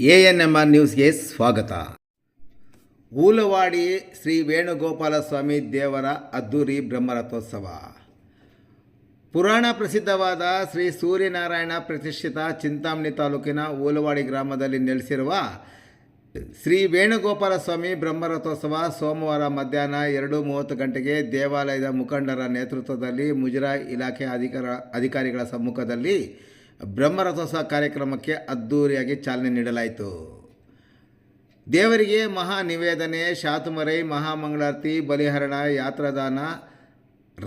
A N M R ನ್ಯೂಸ್ಗೆ ಸ್ವಾಗತ. ಊಲವಾಡಿ ಶ್ರೀ ವೇಣುಗೋಪಾಲ ಸ್ವಾಮಿ ದೇವರ ಅದ್ದೂರಿ ಬ್ರಹ್ಮರಥೋತ್ಸವ. ಪುರಾಣ ಪ್ರಸಿದ್ಧವಾದ ಶ್ರೀ ಸೂರ್ಯನಾರಾಯಣ ಪ್ರತಿಷ್ಠಿತ ಚಿಂತಾಮಣಿ ತಾಲೂಕಿನ ಊಲವಾಡಿ ಗ್ರಾಮದಲ್ಲಿ ನೆಲೆಸಿರುವ ಶ್ರೀ ವೇಣುಗೋಪಾಲ ಸ್ವಾಮಿ ಬ್ರಹ್ಮರಥೋತ್ಸವ ಸೋಮವಾರ ಮಧ್ಯಾಹ್ನ ಎರಡು ಮೂವತ್ತು ಗಂಟೆಗೆ ದೇವಾಲಯದ ಮುಖಂಡರ ನೇತೃತ್ವದಲ್ಲಿ ಮುಜರಾಯಿ ಇಲಾಖೆ ಅಧಿಕಾರ, ಅಧಿಕಾರಿಗಳ ಸಮ್ಮುಖದಲ್ಲಿ ಬ್ರಹ್ಮರಥೋತ್ಸವ ಕಾರ್ಯಕ್ರಮಕ್ಕೆ ಅದ್ದೂರಿಯಾಗಿ ಚಾಲನೆ ನೀಡಲಾಯಿತು. ದೇವರಿಗೆ ಮಹಾ ನಿವೇದನೆ, ಶಾತುಮರೈ ಮಹಾಮಂಗಳಾರತಿ ಬಲಿಹರಣ, ಯಾತ್ರಾದಾನ,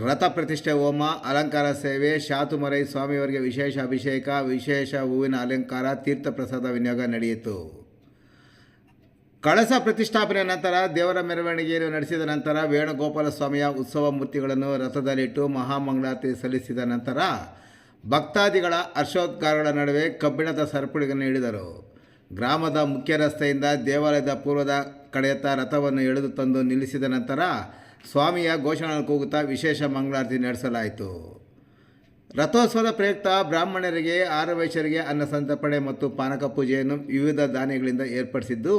ರಥ ಪ್ರತಿಷ್ಠೆ, ಹೋಮ, ಅಲಂಕಾರ ಸೇವೆ, ಶಾತುಮರೈ ಸ್ವಾಮಿಯವರಿಗೆ ವಿಶೇಷ ಅಭಿಷೇಕ, ವಿಶೇಷ ಹೂವಿನ ಅಲಂಕಾರ, ತೀರ್ಥ ಪ್ರಸಾದ ವಿನಿಯೋಗ ನಡೆಯಿತು. ಕಳಸ ಪ್ರತಿಷ್ಠಾಪನೆ ನಂತರ, ದೇವರ ಮೆರವಣಿಗೆಯನ್ನು ನಡೆಸಿದ ನಂತರ, ವೇಣುಗೋಪಾಲ ಸ್ವಾಮಿಯ ಉತ್ಸವ ಮೂರ್ತಿಗಳನ್ನು ರಥದಲ್ಲಿಟ್ಟು ಮಹಾಮಂಗಳಾರತಿ ಸಲ್ಲಿಸಿದ ನಂತರ ಭಕ್ತಾದಿಗಳ ಹರ್ಷೋದ್ಗಾರಗಳ ನಡುವೆ ಕಬ್ಬಿಣದ ಸರಪಳಿಯನ್ನು ಹಿಡಿದರು ಗ್ರಾಮದ ಮುಖ್ಯ ರಸ್ತೆಯಿಂದ ದೇವಾಲಯದ ಪೂರ್ವದ ಕಡೆಯತ್ತ ರಥವನ್ನು ಎಳೆದು ತಂದು ನಿಲ್ಲಿಸಿದ ನಂತರ ಸ್ವಾಮಿಯ ಘೋಷಣೆ ಕೂಗುತ್ತಾ ವಿಶೇಷ ಮಂಗಳಾರತಿ ನಡೆಸಲಾಯಿತು. ರಥೋತ್ಸವದ ಪ್ರಯುಕ್ತ ಬ್ರಾಹ್ಮಣರಿಗೆ, ಆರವೈಶ್ಯರಿಗೆ ಅನ್ನ ಸಂತರ್ಪಣೆ ಮತ್ತು ಪಾನಕ ಪೂಜೆಯನ್ನು ವಿವಿಧ ದಾನಿಗಳಿಂದ ಏರ್ಪಡಿಸಿದ್ದು,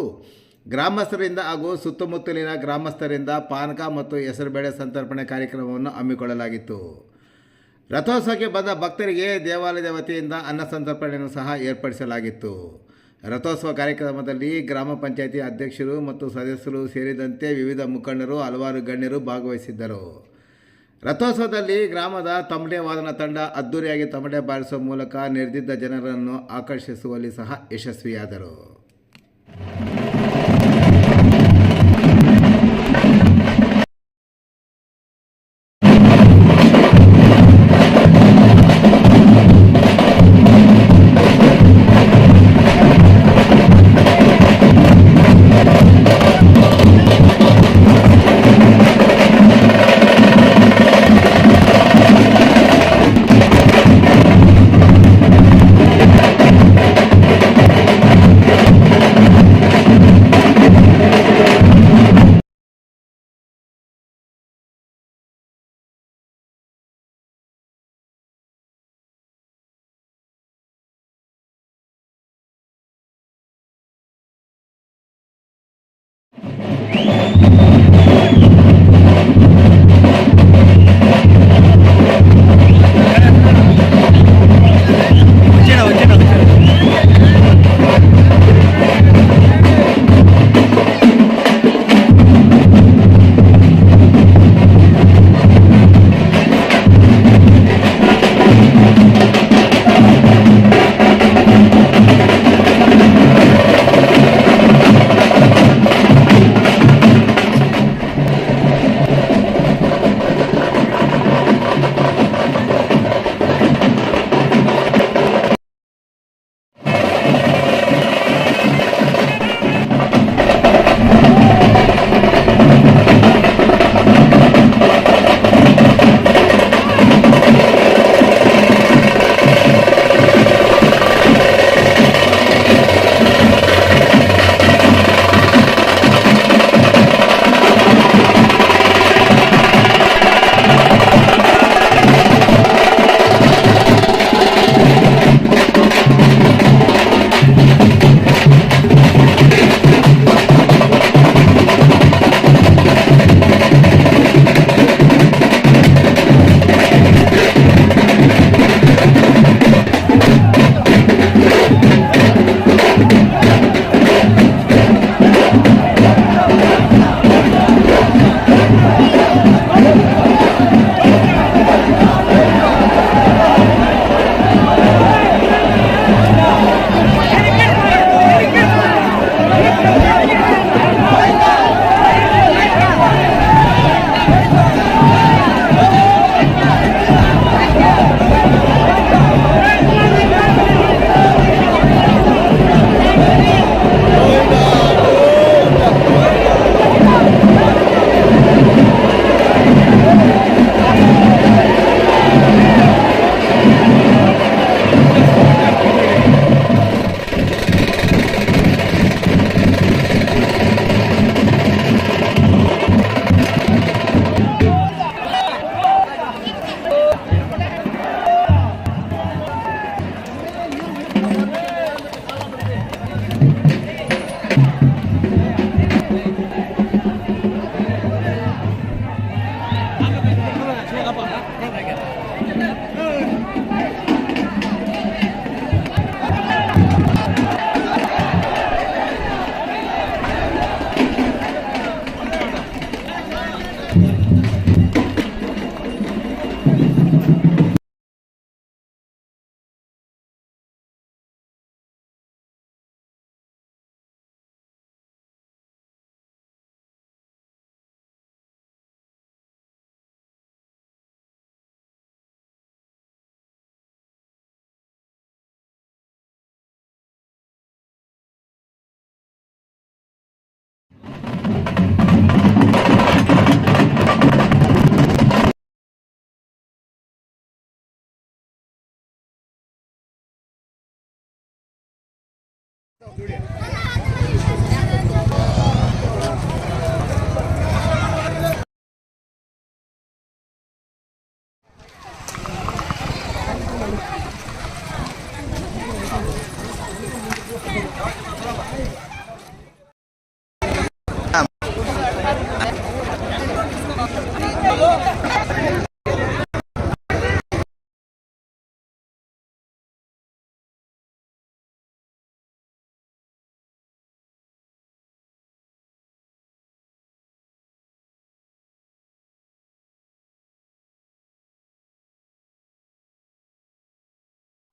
ಗ್ರಾಮಸ್ಥರಿಂದ ಹಾಗೂ ಸುತ್ತಮುತ್ತಲಿನ ಗ್ರಾಮಸ್ಥರಿಂದ ಪಾನಕ ಮತ್ತು ಹೆಸರುಬೇಳೆ ಸಂತರ್ಪಣೆ ಕಾರ್ಯಕ್ರಮವನ್ನು ಹಮ್ಮಿಕೊಳ್ಳಲಾಗಿತ್ತು. ರಥೋತ್ಸವಕ್ಕೆ ಬಂದ ಭಕ್ತರಿಗೆ ದೇವಾಲಯದ ವತಿಯಿಂದ ಅನ್ನ ಸಂತರ್ಪಣೆಯನ್ನು ಸಹ ಏರ್ಪಡಿಸಲಾಗಿತ್ತು. ರಥೋತ್ಸವ ಕಾರ್ಯಕ್ರಮದಲ್ಲಿ ಗ್ರಾಮ ಪಂಚಾಯಿತಿ ಅಧ್ಯಕ್ಷರು ಮತ್ತು ಸದಸ್ಯರು ಸೇರಿದಂತೆ ವಿವಿಧ ಮುಖಂಡರು, ಹಲವಾರು ಗಣ್ಯರು ಭಾಗವಹಿಸಿದ್ದರು. ರಥೋತ್ಸವದಲ್ಲಿ ಗ್ರಾಮದ ತಮಟೆ ವಾದನ ತಂಡ ಅದ್ದೂರಿಯಾಗಿ ತಮಟೆ ಬಾರಿಸುವ ಮೂಲಕ ನಿರ್ದಿದ್ದ ಜನರನ್ನು ಆಕರ್ಷಿಸುವಲ್ಲಿ ಸಹ ಯಶಸ್ವಿಯಾದರು.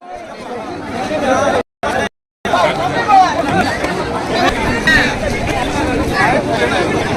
Thank you.